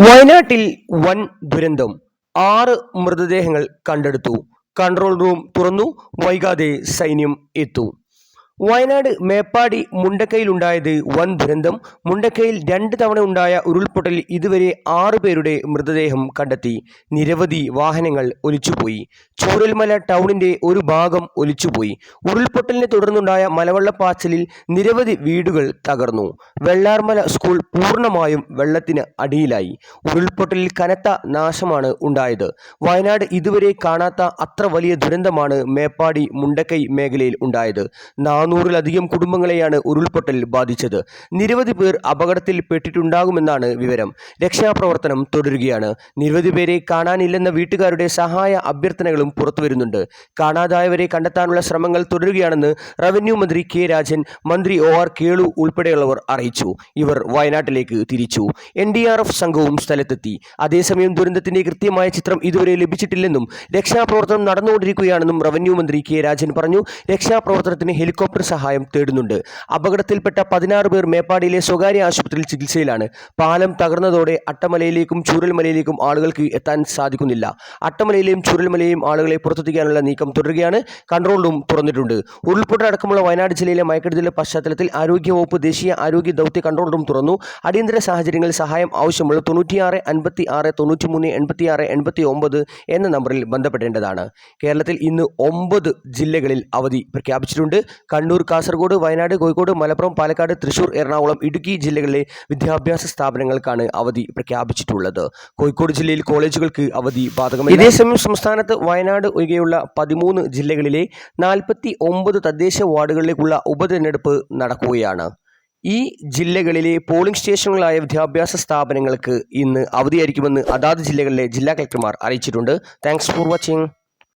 വയനാട്ടിൽ വൻ ദുരന്തം. ആറ് മൃതദേഹങ്ങൾ കണ്ടെടുത്തു. കൺട്രോൾ റൂം തുറന്നു. വൈകാതെ സൈന്യം എത്തും. വയനാട് മേപ്പാടി മുണ്ടക്കയിലുണ്ടായത് വൻ ദുരന്തം. മുണ്ടക്കയിൽ രണ്ട് തവണ ഉണ്ടായ ഉരുൾപൊട്ടലിൽ ഇതുവരെ ആറു പേരുടെ മൃതദേഹം കണ്ടെത്തി. നിരവധി വാഹനങ്ങൾ ഒലിച്ചുപോയി. ചൂരൽമല ടൗണിന്റെ ഒരു ഭാഗം ഒലിച്ചുപോയി. ഉരുൾപൊട്ടലിനെ തുടർന്നുണ്ടായ മലവെള്ളപ്പാച്ചലിൽ നിരവധി വീടുകൾ തകർന്നു. വെള്ളാർമല സ്കൂൾ പൂർണമായും വെള്ളത്തിന് അടിയിലായി. ഉരുൾപൊട്ടലിൽ കനത്ത നാശമാണ് ഉണ്ടായത്. വയനാട് ഇതുവരെ കാണാത്ത അത്ര വലിയ ദുരന്തമാണ് മേപ്പാടി മുണ്ടക്കൈ മേഖലയിൽ ഉണ്ടായത്. നാനൂറിലധികം കുടുംബങ്ങളെയാണ് ഉരുൾപൊട്ടൽ ബാധിച്ചത്. നിരവധി പേർ അപകടത്തിൽ പെട്ടിട്ടുണ്ടാകുമെന്നാണ് വിവരം. രക്ഷാപ്രവർത്തനം തുടരുകയാണ്. നിരവധി പേരെ കാണാനില്ലെന്ന വീട്ടുകാരുടെ സഹായ അഭ്യർത്ഥനകളും പുറത്തുവരുന്നുണ്ട്. കാണാതായവരെ കണ്ടെത്താനുള്ള ശ്രമങ്ങൾ തുടരുകയാണെന്ന് റവന്യൂ മന്ത്രി കെ രാജൻ മന്ത്രി ഒ ആർ കേളു ഉൾപ്പെടെയുള്ളവർ അറിയിച്ചു. ഇവർ വയനാട്ടിലേക്ക് തിരിച്ചു. എൻ ഡി ആർ എഫ് സംഘവും സ്ഥലത്തെത്തി. അതേസമയം ദുരന്തത്തിന്റെ കൃത്യമായ ചിത്രം ഇതുവരെ ലഭിച്ചിട്ടില്ലെന്നും രക്ഷാപ്രവർത്തനം നടന്നുകൊണ്ടിരിക്കുകയാണെന്നും റവന്യൂ മന്ത്രി കെ രാജൻ പറഞ്ഞു. രക്ഷാപ്രവർത്തനത്തിന് ഹെലികോപ്റ്റർ സഹായം തേടുന്നുണ്ട്. അപകടത്തിൽപ്പെട്ട പതിനാറ് പേർ മേപ്പാടിയിലെ സ്വകാര്യ ആശുപത്രിയിൽ ചികിത്സയിലാണ്. പാലം തകർന്നതോടെ അട്ടമലയിലേക്കും ചൂരൽമലയിലേക്കും ആളുകൾക്ക് എത്താൻ സാധിക്കുന്നില്ല. അട്ടമലയിലെയും ചൂരൽമലയെയും ആളുകളെ പുറത്തെത്തിക്കാനുള്ള നീക്കം തുടരുകയാണ്. കൺട്രോൾ റൂം തുറന്നിട്ടുണ്ട്. ഉരുൾപൊട്ടൽ അടക്കമുള്ള വയനാട് ജില്ലയിലെ മയക്കെടുതിയുടെ പശ്ചാത്തലത്തിൽ ആരോഗ്യവകുപ്പ് ദേശീയ ആരോഗ്യ ദൗത്യ കൺട്രോൾ റൂം തുറന്നു. അടിയന്തര സാഹചര്യങ്ങളിൽ സഹായം ആവശ്യമുള്ള തൊണ്ണൂറ്റിയാറ് അൻപത്തി ആറ് തൊണ്ണൂറ്റിമൂന്ന് എൺപത്തിയാറ് എൺപത്തി ഒമ്പത് എന്ന നമ്പറിൽ ബന്ധപ്പെടേണ്ടതാണ്. കേരളത്തിൽ ഇന്ന് ഒമ്പത് ജില്ലകളിൽ അവധി പ്രഖ്യാപിച്ചിട്ടുണ്ട്. കണ്ണൂർ കാസർഗോഡ് വയനാട് കോഴിക്കോട് മലപ്പുറം പാലക്കാട് തൃശൂർ എറണാകുളം ഇടുക്കി ജില്ലകളിലെ വിദ്യാഭ്യാസ സ്ഥാപനങ്ങൾക്കാണ് അവധി പ്രഖ്യാപിച്ചിട്ടുള്ളത്. കോഴിക്കോട് ജില്ലയിൽ കോളേജുകൾക്ക് അവധി ബാധകമായി ഇതേസമയം സംസ്ഥാനത്ത് വയനാട് ഒഴികെയുള്ള പതിമൂന്ന് ജില്ലകളിലെ നാൽപ്പത്തി ഒമ്പത് തദ്ദേശ വാർഡുകളിലേക്കുള്ള ഉപതെരഞ്ഞെടുപ്പ് നടക്കുകയാണ്. ഈ ജില്ലകളിലെ പോളിംഗ് സ്റ്റേഷനുകളായ വിദ്യാഭ്യാസ സ്ഥാപനങ്ങൾക്ക് ഇന്ന് അവധിയായിരിക്കുമെന്ന് അതാത് ജില്ലകളിലെ ജില്ലാ കളക്ടർമാർ അറിയിച്ചിട്ടുണ്ട്. Thanks for watching.